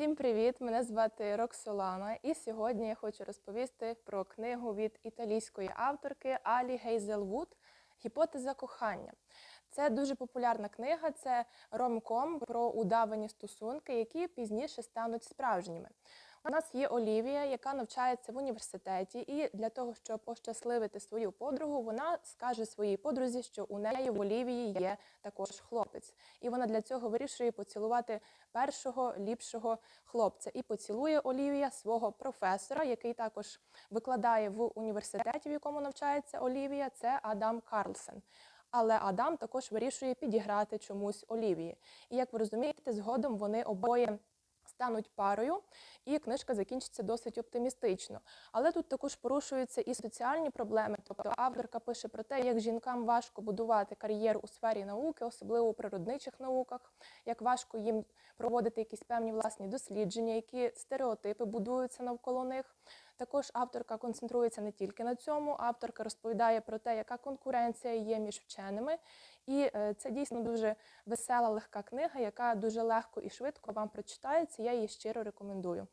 Всім привіт! Мене звати Роксолана, і сьогодні я хочу розповісти про книгу від італійської авторки Алі Гейзелвуд Гіпотеза кохання. Це дуже популярна книга, це ромком про удавані стосунки, які пізніше стануть справжніми. У нас є Олівія, яка навчається в університеті, і для того, щоб ощасливити свою подругу, вона скаже своїй подрузі, що у неї в Олівії є також хлопець, і вона для цього вирішує поцілувати першого ліпшого хлопця. І поцілує Олівія свого професора, який також викладає в університеті, в якому навчається Олівія. Це Адам Карлсен. Але Адам також вирішує підіграти чомусь Олівії. І як ви розумієте, згодом вони обоє стануть парою, і книжка закінчиться досить оптимістично. Але тут також порушуються і соціальні проблеми. Тобто авторка пише про те, як жінкам важко будувати кар'єру у сфері науки, особливо у природничих науках, як важко їм проводити якісь певні власні дослідження, які стереотипи будуються навколо них. Також авторка концентрується не тільки на цьому, авторка розповідає про те, яка конкуренція є між вченими. І е, це дійсно дуже весела, легка книга, яка дуже легко і швидко вам прочитається. Я її щиро рекомендую.